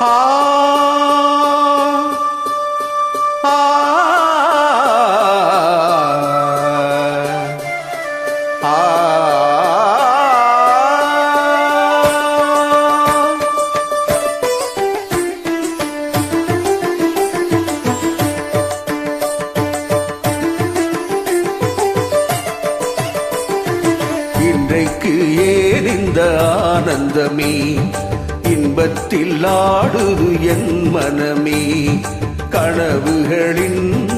ஆ இன்றைக்கு ஏன் ஆனந்தமே? இன்பத்தில் ஆடுது என் மனமே. கனவுகளின்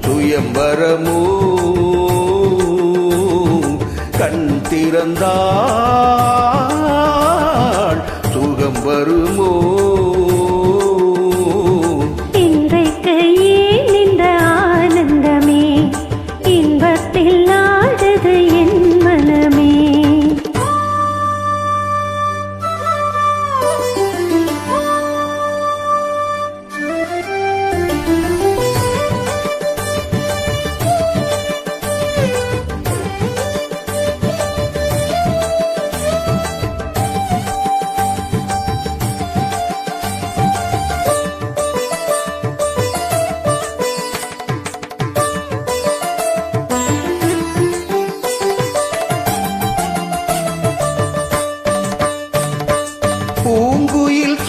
துயம்பரமோ கண் திறந்தாள் சுகம் வருமோ?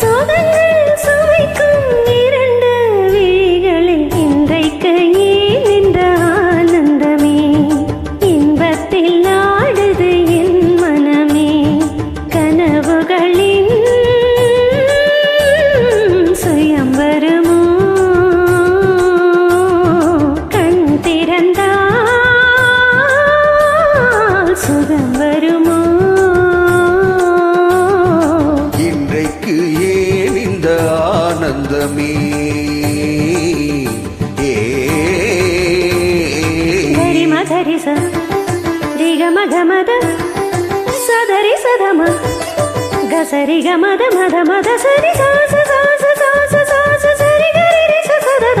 சோதனை రిగమగమద సదరి సదమ గసరి గమద మద మద సరి సాస సాస సాస సాస సరి గరి సదమ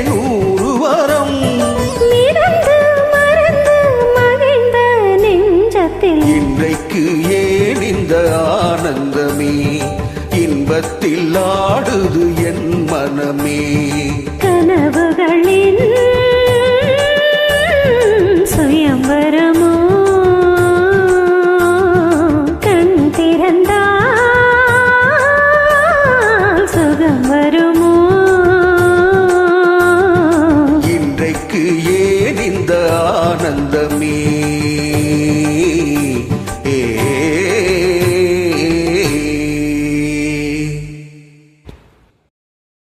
இன்பத்தில் இன்றைக்கு ஏன் இந்த ஆனந்தமே? இன்பத்தில் ஆடுது என் மனமே. கனவுகளின்